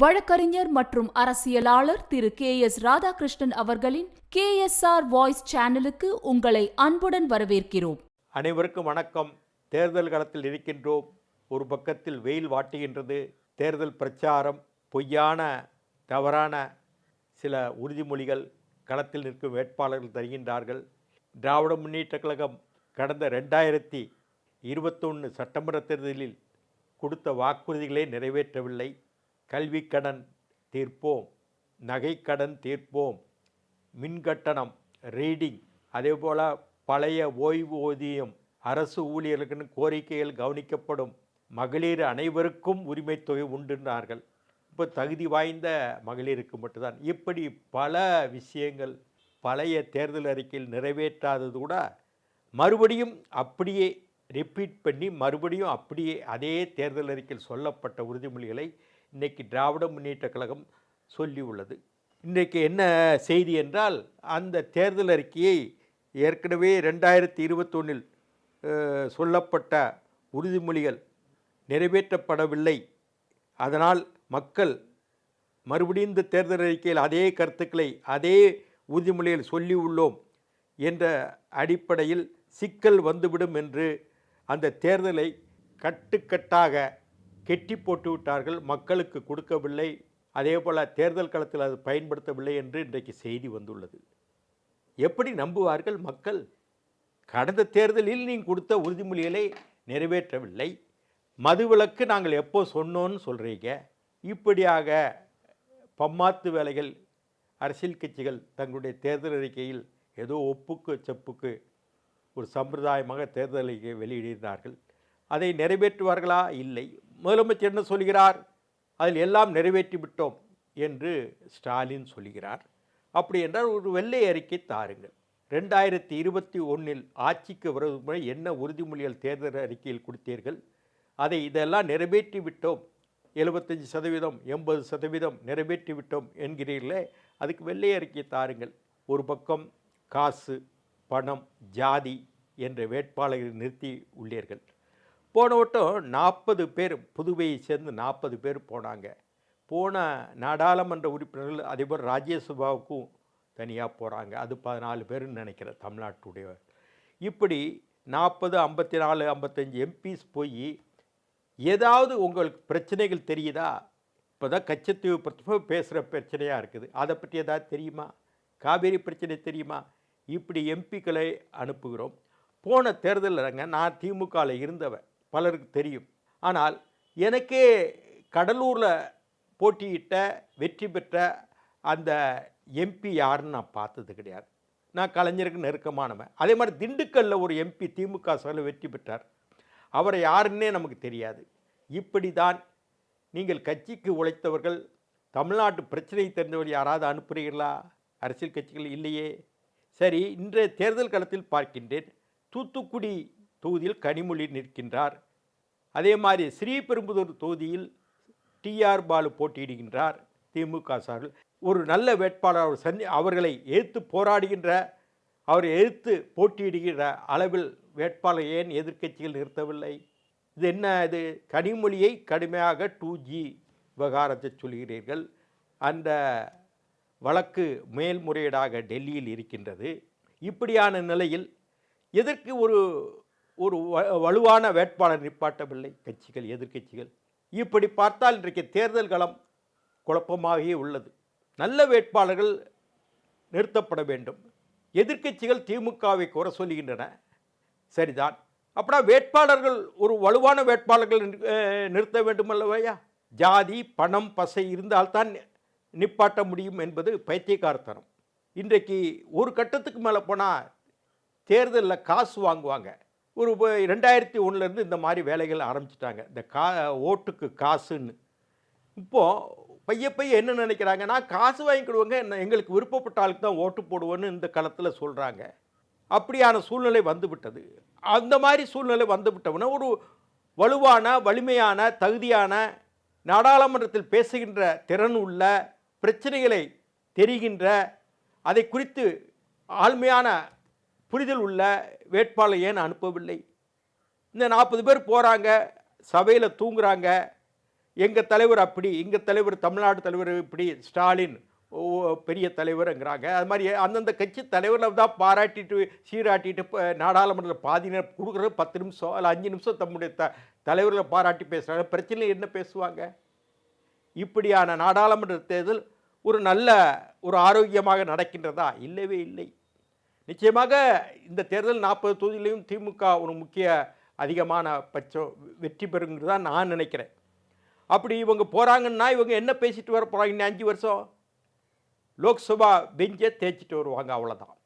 வழக்கறிஞர் மற்றும் அரசியலாளர் திரு கே எஸ் ராதாகிருஷ்ணன் அவர்களின் கே எஸ் ஆர் வாய்ஸ் சேனலுக்கு உங்களை அன்புடன் வரவேற்கிறோம். அனைவருக்கும் வணக்கம். தேர்தல் களத்தில் இருக்கின்றோம். ஒரு பக்கத்தில் வெயில் வாட்டுகின்றது. தேர்தல் பிரச்சாரம் பொய்யான தவறான சில உறுதிமொழிகள் களத்தில் நிற்கும் வேட்பாளர்கள் தருகின்றார்கள். திராவிட முன்னேற்ற கழகம் கடந்த ரெண்டாயிரத்தி இருபத்தொன்று சட்டமன்ற தேர்தலில் கொடுத்த வாக்குறுதிகளை நிறைவேற்றவில்லை. கல்விக்கடன் தீர்ப்போம் நகைக்கடன் தீர்ப்போம் மின்கட்டணம் ரீடிங் அதே போல் பழைய ஓய்வூதியம் அரசு ஊழியர்களுக்கு கோரிக்கைகள் கவனிக்கப்படும். மகளிர் அனைவருக்கும் உரிமை தொகை உண்டுன்றார்கள் இப்போ தகுதி வாய்ந்த மகளிருக்கு மட்டும்தான். இப்படி பல விஷயங்கள் பழைய தேர்தல் அறிக்கையில் நிறைவேற்றாதது கூட மறுபடியும் அப்படியே ரிப்பீட் பண்ணி மறுபடியும் அப்படியே அதே தேர்தல் அறிக்கையில் சொல்லப்பட்ட உறுதிமொழிகளை இன்றைக்கி திராவிட முன்னேற்ற கழகம் சொல்லியுள்ளது இன்றைக்கு என்ன செய்தி என்றால் அந்த தேர்தல் அறிக்கையை ஏற்கனவே ரெண்டாயிரத்தி இருபத்தொன்னில் சொல்லப்பட்ட உறுதிமொழிகள் நிறைவேற்றப்படவில்லை. அதனால் மக்கள் மறுபடியும் இந்த தேர்தல் அறிக்கையில் அதே கருத்துக்களை அதே உறுதிமொழியில் சொல்லி உள்ளோம் என்ற அடிப்படையில் சிக்கல் வந்துவிடும் என்று அந்த தேர்தலை கட்டுக்கட்டாக கெட்டி போட்டு விட்டார்கள் மக்களுக்கு கொடுக்கவில்லை. அதே போல் தேர்தல் களத்தில் அது பயன்படுத்தவில்லை என்று இன்றைக்கு செய்தி வந்துள்ளது. எப்படி நம்புவார்கள் மக்கள்? கடந்த தேர்தலில் நீங்கள் கொடுத்த உறுதிமொழிகளை நிறைவேற்றவில்லை. மதுவிலக்கு நாங்கள் எப்போ சொன்னோன்னு சொல்கிறீங்க இப்படியாக பம்மாத்து வேலைகள் அரசியல் கட்சிகள் தங்களுடைய தேர்தல் அறிக்கையில் ஏதோ ஒப்புக்கு செப்புக்கு ஒரு சம்பிரதாயமாக தேர்தல் அறிக்கையை வெளியிடுகிறார்கள். அதை நிறைவேற்றுவார்களா? இல்லை. முதலமைச்சர் என்ன சொல்கிறார். அதில் எல்லாம் நிறைவேற்றி விட்டோம் என்று ஸ்டாலின் சொல்கிறார். அப்படி என்றால் ஒரு வெள்ளை அறிக்கை தாருங்கள். ரெண்டாயிரத்தி இருபத்தி ஒன்றில் ஆட்சிக்கு வருவது முறை என்ன உறுதிமொழிகள் தேர்தல் அறிக்கையில் கொடுத்தீர்கள்? அதை இதெல்லாம் நிறைவேற்றி விட்டோம். எழுபத்தஞ்சி சதவீதம் எண்பது சதவீதம் நிறைவேற்றி விட்டோம் என்கிறீர்களே அதுக்கு வெள்ளை அறிக்கை தாருங்கள். ஒரு பக்கம் காசு பணம் ஜாதி என்ற வேட்பாளர்களை நிறுத்தி உள்ளீர்கள். போன வட்டம் நாற்பது பேர் புதுவையை சேர்ந்து நாற்பது பேர் போனாங்க. போன நாடாளுமன்ற உறுப்பினர்கள் அதேபோல் ராஜ்யசபாவுக்கும் தனியாக போகிறாங்க அது பதினாலு பேருன்னு நினைக்கிறேன் தமிழ்நாட்டுடைய. இப்படி நாற்பது ஐம்பத்தி நாலு ஐம்பத்தஞ்சு எம்பிஸ் போய் ஏதாவது உங்களுக்கு பிரச்சனைகள் தெரியுதா? இப்போ தான் கச்சத்தீவு பிரச்சனை பேசுகிற பிரச்சனையாக இருக்குது. அதை பற்றி ஏதாவது தெரியுமா? காவேரி பிரச்சனை தெரியுமா? இப்படி எம்பிக்களை அனுப்புகிறோம். போன தேர்தலில் நான் திமுகவில் இருந்தவன். பலருக்கு தெரியும். ஆனால் எனக்கே கடலூரில் போட்டியிட்ட வெற்றி பெற்ற அந்த எம்பி யாருன்னு நான் பார்த்தது கிடையாது. நான் கலைஞருக்கு நெருக்கமானவன். அதே மாதிரி திண்டுக்கல்லில் ஒரு எம்பி திமுக சார்பில் வெற்றி பெற்றார். அவரை யாருன்னே நமக்கு தெரியாது. இப்படி தான் நீங்கள் கட்சிக்கு உழைத்தவர்கள் தமிழ்நாட்டு பிரச்சனை தெரிந்தவர் யாராவது அனுப்புகிறீர்களா அரசியல் கட்சிகள் இல்லையே. சரி இன்றைய தேர்தல் களத்தில் பார்க்கின்றேன். தூத்துக்குடி தொகுதியில் கனிமொழி நிற்கின்றார். அதே மாதிரி ஸ்ரீபெரும்புதூர் தொகுதியில் டிஆர் பாலு போட்டியிடுகின்றார் திமுக சார்பில். ஒரு நல்ல வேட்பாளர் சந்தி அவர்களை எதிர்த்து போராடுகின்ற அவரை எதிர்த்து போட்டியிடுகின்ற அளவில் வேட்பாளர் ஏன் எதிர்க்கட்சிகள் நிறுத்தவில்லை? இது என்ன? இது கனிமொழியை கடுமையாக டூ ஜி விவகாரத்தை சொல்கிறீர்கள். அந்த வழக்கு மேல்முறையீடாக டெல்லியில் இருக்கின்றது. இப்படியான நிலையில் எதற்கு ஒரு ஒரு வலுவான வேட்பாளர் நிப்பாட்டவில்லை. கட்சிகள் எதிர்க்கட்சிகள். இப்படி பார்த்தால் இன்றைக்கு தேர்தல் களம் குழப்பமாகவே உள்ளது. நல்ல வேட்பாளர்கள் நிறுத்தப்பட வேண்டும். எதிர்க்கட்சிகள் திமுகவை கூற சொல்லுகின்றன. சரிதான். அப்படின்னா வேட்பாளர்கள் ஒரு வலுவான வேட்பாளர்கள் நிறுத்த வேண்டும் அல்லவையா ஜாதி பணம் பசை இருந்தால்தான் நிப்பாட்ட முடியும் என்பது பைத்தியக்காரத்தனம். இன்றைக்கு ஒரு கட்டத்துக்கு மேலே போனால் தேர்தலில் காசு வாங்குவாங்க. ஒரு ரெண்டாயிரத்தி ஒன்றுலேருந்து இந்த மாதிரி வேலைகள் ஆரம்பிச்சிட்டாங்க. இந்த கா ஓட்டுக்கு காசுன்னு. இப்போது பைய பைய என்ன நினைக்கிறாங்கன்னா காசு வாங்கிக்கிடுவாங்க என்ன எங்களுக்கு விருப்பப்பட்ட ஆளுக்கு தான் ஓட்டு போடுவோன்னு இந்த காலத்தில் சொல்கிறாங்க அப்படியான சூழ்நிலை வந்துவிட்டது. அந்த மாதிரி சூழ்நிலை வந்துவிட்டவுடனே ஒரு வலுவான வலிமையான தகுதியான நாடாளுமன்றத்தில் பேசுகின்ற திறன் உள்ள பிரச்சனைகளை தெரிகின்ற அதை குறித்து ஆழ்மையான புரிதல் உள்ள வேட்பாளர் ஏன் அனுப்பவில்லை? இந்த நாற்பது பேர் போகிறாங்க சபையில் தூங்குறாங்க. எங்கள் தலைவர் அப்படி எங்கள் தலைவர் தமிழ்நாடு தலைவர் இப்படி ஸ்டாலின் ஓ பெரிய தலைவருங்கிறாங்க. அது மாதிரி அந்தந்த கட்சி தலைவரில் தான் பாராட்டிட்டு சீராட்டிட்டு இப்போ நாடாளுமன்றத்தில் பாதி நேரம் கொடுக்குறது பத்து நிமிஷம் இல்லை அஞ்சு நிமிஷம் தம்முடைய த தலைவர்களை பாராட்டி பேசுகிறாங்க பிரச்சனை என்ன பேசுவாங்க? இப்படியான நாடாளுமன்ற தேர்தல் ஒரு நல்ல ஒரு ஆரோக்கியமாக நடக்கின்றதா? இல்லவே இல்லை. நிச்சயமாக இந்த தேர்தல் நாற்பது தொகுதியிலையும் திமுக ஒரு முக்கிய அதிகமான பட்சம் வெற்றி பெறுங்கிறது தான் நான் நினைக்கிறேன். அப்படி இவங்க போகிறாங்கன்னா இவங்க என்ன பேசிட்டு வர போகிறாங்க இன்னும் அஞ்சு வருஷம்? லோக்சபா பெஞ்சை தேய்ச்சிட்டு வருவாங்க அவ்வளோதான்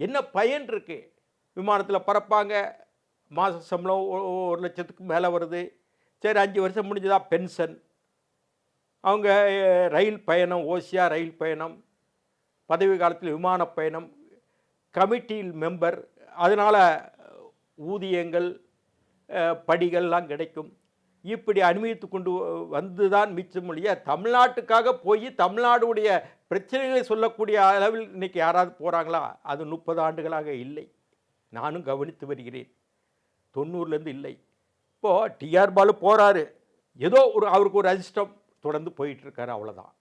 என்ன பயன் இருக்குது விமானத்தில் பறப்பாங்க. மாத சம்பளம் ஒரு லட்சத்துக்கு மேலே வருது. சரி அஞ்சு வருஷம் முடிஞ்சதா? பென்ஷன். அவங்க ரயில் பயணம் ஓசியா ரயில் பயணம் பதவி காலத்தில் விமான பயணம் கமிட்டியில் மெம்பர் அதனால் ஊதியங்கள் படிகள்லாம் கிடைக்கும். இப்படி அனுமதித்து கொண்டு வந்து தான் மிச்சம் ஒழிய தமிழ்நாட்டுக்காக போய் தமிழ்நாடுடைய பிரச்சனைகளை சொல்லக்கூடிய அளவில் இன்னைக்கு யாராவது போகிறாங்களா அது முப்பது ஆண்டுகளாக இல்லை. நானும் கவனித்து வருகிறேன். தொண்ணூறுலேருந்து இல்லை. இப்போது டிஆர் பாலு போகிறாரு ஏதோ ஒரு அவருக்கு ஒரு அதிர்ஷ்டம். தொடர்ந்து போயிட்டுருக்காரு அவ்வளோதான்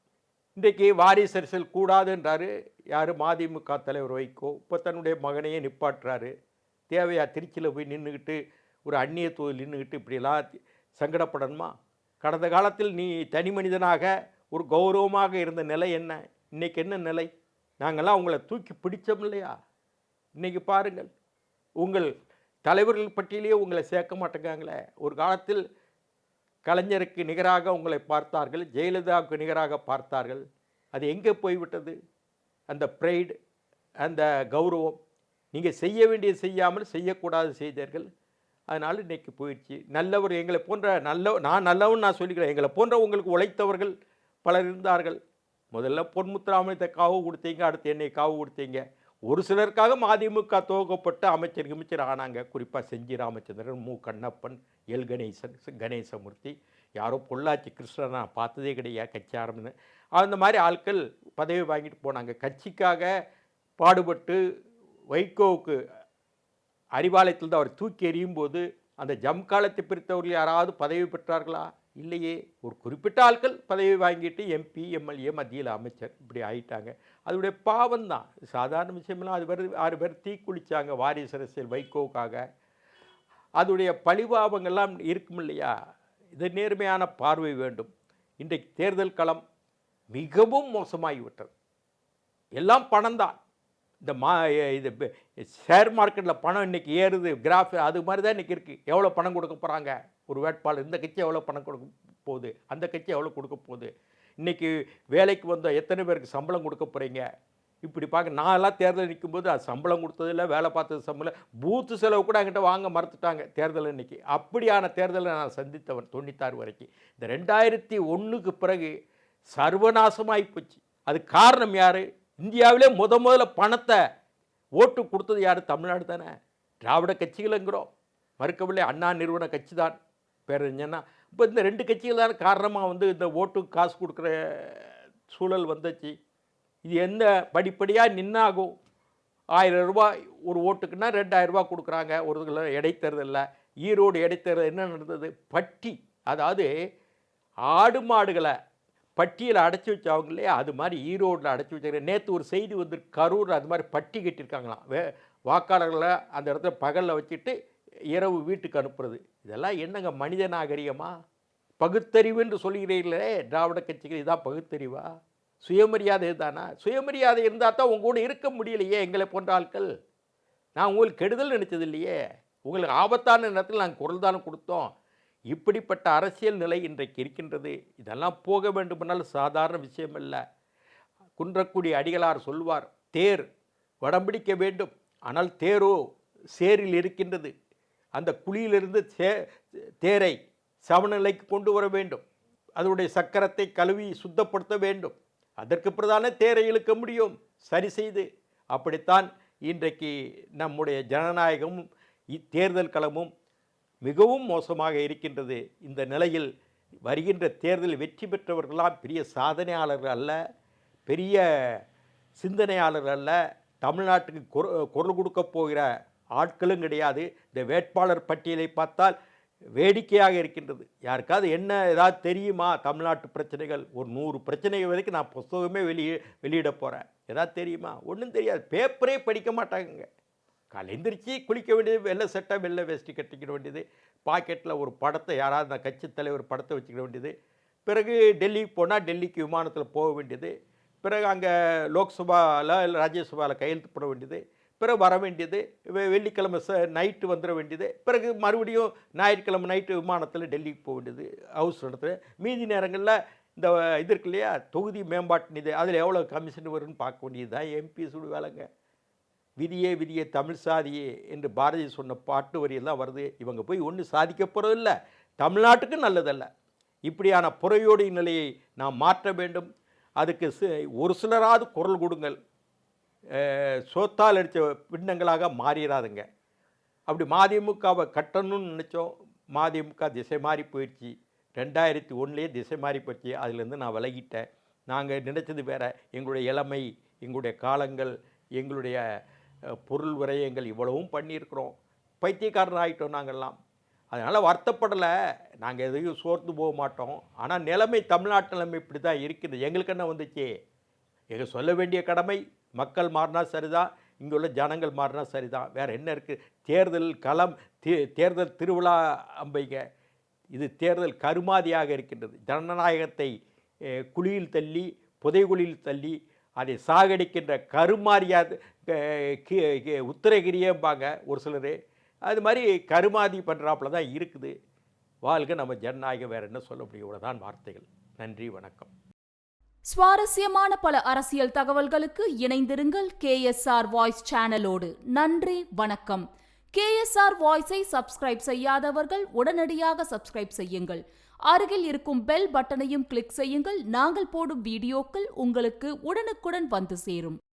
இன்றைக்கு வாரிசு அரசியல் கூடாதுன்றாரு. யார்? மதிமுக தலைவர் வைகோ. இப்போ தன்னுடைய மகனையே நிப்பாட்டுறாரு. தேவையா திருச்சியில் போய் நின்றுக்கிட்டு ஒரு அந்நிய தொழில் நின்றுக்கிட்டு இப்படிலாம் சங்கடப்படணுமா? கடந்த காலத்தில் நீ தனி மனிதனாக ஒரு கௌரவமாக இருந்த நிலை என்ன? இன்னைக்கு என்ன நிலை? நாங்கள்லாம் உங்களை தூக்கி பிடிச்சோம் இல்லையா? இன்னைக்கு பாருங்கள். உங்கள் தலைவர்கள் பட்டியலேயே உங்களை சேர்க்க மாட்டேங்காங்களே ஒரு காலத்தில் கலைஞருக்கு நிகராக உங்களை பார்த்தார்கள் ஜெயலலிதாவுக்கு நிகராக பார்த்தார்கள். அது எங்கே போய்விட்டது? அந்த ப்ரைடு அந்த கௌரவம். நீங்கள் செய்ய வேண்டியது செய்யாமல் செய்யக்கூடாது செய்தீர்கள். அதனால் இன்றைக்கி போயிடுச்சு. நல்லவர் எங்களை போன்ற நல்ல நான் நல்லவன் நான் சொல்லிக்கிறேன். எங்களை போன்ற உங்களுக்கு உழைத்தவர்கள் பலர் இருந்தார்கள். முதல்ல பொன்முத்துராமலிங்கத்தை காவு கொடுத்தீங்க அடுத்து என்னை காவு கொடுத்தீங்க. ஒரு சிலருக்காக அதிமுக துவக்கப்பட்டு அமைச்சர் அமைச்சர் ஆனாங்க. குறிப்பாக செஞ்சி ராமச்சந்திரன் மு. கண்ணப்பன் எல். கணேசன் கணேசமூர்த்தி. யாரோ பொள்ளாச்சி கிருஷ்ணன் நான் பார்த்ததே கிடையாது கட்சி ஆரம்பிச்சு அந்த மாதிரி ஆட்கள் பதவி வாங்கிட்டு போனாங்க. கட்சிக்காக பாடுபட்டு வைகோவுக்கு அறிவாலயத்தில் தான் அவர் தூக்கி எறியும் போது அந்த ஜம்காலத்தை பிரித்தவர்கள் யாராவது பதவி பெற்றார்களா? இல்லையே ஒரு குறிப்பிட்ட ஆட்கள் பதவி வாங்கிட்டு எம்பி எம்எல்ஏ மத்தியில் அமைச்சர் இப்படி ஆயிட்டாங்க. அதோடைய பாவம் தான். சாதாரண விஷயமெல்லாம் அது பேர் ஆறு பேர் தீக்குளித்தாங்க வாரிசு அரசியல் வைகோக்காக. அதோடைய பழிபாவங்கள்லாம் இருக்கும் இல்லையா? இது நேர்மையான பார்வை வேண்டும். இன்றைக்கு தேர்தல் களம் மிகவும் மோசமாகிவிட்டது. எல்லாம் பணம் தான் இந்த மா இது ஷேர் மார்க்கெட்டில் பணம் இன்னைக்கு ஏறுது கிராஃப் அது மாதிரி தான் இன்றைக்கி இருக்குது எவ்வளோ பணம் கொடுக்க போகிறாங்க ஒரு வேட்பாளர் இந்த கட்சி எவ்வளோ பணம் கொடுக்க போகுது? அந்த கட்சி எவ்வளோ கொடுக்க போகுது? இன்றைக்கி வேலைக்கு வந்த எத்தனை பேருக்கு சம்பளம் கொடுக்க போகிறீங்க இப்படி பார்க்க நான் எல்லாம் தேர்தல் நிற்கும்போது அது சம்பளம் கொடுத்ததில்ல வேலை பார்த்தது சம்பளம் பூத்து செலவு கூட என்கிட்ட வாங்க மறுத்துட்டாங்க தேர்தல் இன்றைக்கி அப்படியான தேர்தலை நான் சந்தித்தவன் தொண்ணூத்தாறு வரைக்கும். இந்த ரெண்டாயிரத்தி ஒன்றுக்கு பிறகு சர்வநாசமாகி போச்சு. அது காரணம் யார்? இந்தியாவிலே முத முதல்ல பணத்தை ஓட்டு கொடுத்தது யார்? தமிழ்நாடு தானே. திராவிட கட்சிகளுங்கிறோம். மறுக்கவில்லை அண்ணா நிறுவன கட்சி தான் பேர் என்னன்னா இப்போ இந்த ரெண்டு கட்சிகள் தான் காரணமாக வந்து இந்த ஓட்டு காசு கொடுக்குற சூழல் வந்துச்சு. இது எந்த படிப்படியாக நின்னாகும். ஆயிரம் ரூபாய் ஒரு ஓட்டுக்குன்னா ரெண்டாயிரரூபா கொடுக்குறாங்க. ஒரு இதுல இடைத்தேர்தலில். ஈரோடு இடைத்தேர்தல் என்ன நடந்தது? பட்டி. அதாவது ஆடு மாடுகளை பட்டியில் அடைச்சி வச்சவங்க இல்லையா அது மாதிரி ஈரோடில் அடைச்சி வச்சாங்க நேற்று ஒரு செய்தி வந்து கரூர் அது மாதிரி பட்டி கட்டியிருக்காங்களாம். வே வாக்காளர்களை அந்த இடத்துல பகலில் வச்சுட்டு இரவு வீட்டுக்கு அனுப்புறது. இதெல்லாம் என்னங்க மனித நாகரிகமா? பகுத்தறிவுன்னு சொல்கிறீர்களே திராவிட கட்சிகள் இதான் பகுத்தறிவா? சுயமரியாதை தானா? சுயமரியாதை இருந்தால் தான் உங்க கூட இருக்க முடியலையே எங்களை போன்ற ஆட்கள். நான் உங்களுக்கு கெடுதல் நினச்சது இல்லையே. உங்களுக்கு ஆபத்தான நேரத்தில் நாங்கள் குரல் தானே கொடுத்தோம். இப்படிப்பட்ட அரசியல் நிலை இன்றைக்கு இருக்கின்றது. இதெல்லாம் போக வேண்டுமென்றால் சாதாரண விஷயம் இல்லை குன்றக்குடி அடிகளார் சொல்வார் தேர் வடம்பிடிக்க வேண்டும். ஆனால் தேரோ சேரில் இருக்கின்றது. அந்த குழியிலிருந்து சே தேரை சமநிலைக்கு கொண்டு வர வேண்டும். அதனுடைய சக்கரத்தை கழுவி சுத்தப்படுத்த வேண்டும். அதற்கு பிரதான தேரை இழுக்க முடியும். சரி செய்து. அப்படித்தான் இன்றைக்கு நம்முடைய ஜனநாயகமும் இ- தேர்தல் களமும் மிகவும் மோசமாக இருக்கின்றது. இந்த நிலையில் வருகின்ற தேர்தலில் வெற்றி பெற்றவர்களாம் பெரிய சாதனையாளர்கள் அல்ல பெரிய சிந்தனையாளர்கள் அல்ல. தமிழ்நாட்டுக்கு குர- குரல் கொடுக்க போகிற ஆட்களும் கிடையாது. இந்த வேட்பாளர் பட்டியலை பார்த்தால் வேடிக்கையாக இருக்கின்றது. யாருக்காவது என்ன ஏதாவது தெரியுமா? தமிழ்நாட்டு பிரச்சனைகள். ஒரு நூறு பிரச்சனைகள் வரைக்கும் நான் புஸ்தகமே வெளியே வெளியிட போகிறேன் ஏதாவது தெரியுமா? ஒன்றும் தெரியாது. பேப்பரே படிக்க மாட்டாங்க காலை எந்திரிச்சு குளிக்க வேண்டியது வெள்ளை சட்டை வெள்ளை வேஷ்டி கட்டிக்கிட வேண்டியது பாக்கெட்டில் ஒரு படத்தை யாராவது அந்த கட்சி தலைவர் படத்தை வச்சுக்கிட வேண்டியது பிறகு டெல்லிக்கு போனால் டெல்லிக்கு விமானத்தில் போக வேண்டியது பிறகு அங்கே லோக்சபாவில் இல்லை ராஜ்யசபாவில் கையெழுத்து போட வேண்டியது பிறகு வர வேண்டியது வெ- வெள்ளிக்கிழமை ச நைட்டு வந்துட வேண்டியது பிறகு மறுபடியும் ஞாயிற்றுக்கிழமை நைட்டு விமானத்தில் டெல்லிக்கு போக வேண்டியது ஹவுஸ் நடத்துகிற மீதி நேரங்களில் இந்த இது இருக்கு இல்லையா தொகுதி மேம்பாட்டு நிதி அதில் எவ்வளோ கமிஷன் வரும்னு பார்க்க வேண்டியது தான் எம்பி வேலைங்க. விதியே விதியே தமிழ் சாதியே என்று பாரதி சொன்ன பாட்டு வரியெல்லாம் வருது. இவங்க போய் ஒன்றும் சாதிக்க போகிறதில்ல தமிழ்நாட்டுக்கு நல்லதல்ல. இப்படியான புறையோடி நிலையை நாம் மாற்ற வேண்டும். அதுக்கு ஒரு சிலராவது குரல் கொடுங்கள். சோத்தால் அடித்த பின்னங்களாக மாறிடாதுங்க அப்படி மதிமுகவை கட்டணும்னு நினச்சோம். மதிமுக திசை மாறி போயிடுச்சு. ரெண்டாயிரத்தி ஒன்றுலேயே திசை மாறி போச்சு. அதுலேருந்து நான் விலகிட்டேன். நாங்கள் நினச்சது வேறு. எங்களுடைய இளமை எங்களுடைய காலங்கள் எங்களுடைய பொருள் விரயங்கள் இவ்வளவும் பண்ணியிருக்கிறோம். பைத்தியக்காரன் ஆகிட்டோம் நாங்கள்லாம் அதனால் வருத்தப்படலை. நாங்கள் எதையும் சோர்ந்து போக மாட்டோம். ஆனால் நிலைமை தமிழ்நாட்டு நிலைமை இப்படி தான் இருக்குது. எங்களுக்கு என்ன வந்துச்சு? எங்கள் சொல்ல வேண்டிய கடமை மக்கள் மாறினா சரிதான். இங்கே உள்ள ஜனங்கள் மாறினா சரிதான். வேறு என்ன இருக்குது தேர்தல் களம் தே தேர்தல் திருவிழா அம்பைங்க. இது தேர்தல் கருமாதியாக இருக்கின்றது. ஜனநாயகத்தை குழியில் தள்ளி புதைகுழியில் தள்ளி அதை சாகடிக்கின்ற கருமாரியா உத்தரகிரியம்பாங்க ஒரு சிலர். அது மாதிரி கருமாதி பண்ணுறாப்புல தான் இருக்குது. வாழ்க நம்ம ஜனநாயகம் வேற என்ன சொல்ல முடியும்? இவ்வளோதான் வார்த்தைகள். நன்றி வணக்கம். சுவாரஸ்யமான பல அரசியல் தகவல்களுக்கு இணைந்திருங்கள் கேஎஸ்ஆர் வாய்ஸ் சேனலோடு. நன்றி வணக்கம். கேஎஸ்ஆர் வாய்ஸை சப்ஸ்கிரைப் செய்யாதவர்கள் உடனடியாக சப்ஸ்கிரைப் செய்யுங்கள். அருகில் இருக்கும் பெல் பட்டனையும் கிளிக் செய்யுங்கள். நாங்கள் போடும் வீடியோக்கள் உங்களுக்கு உடனுக்குடன் வந்து சேரும்.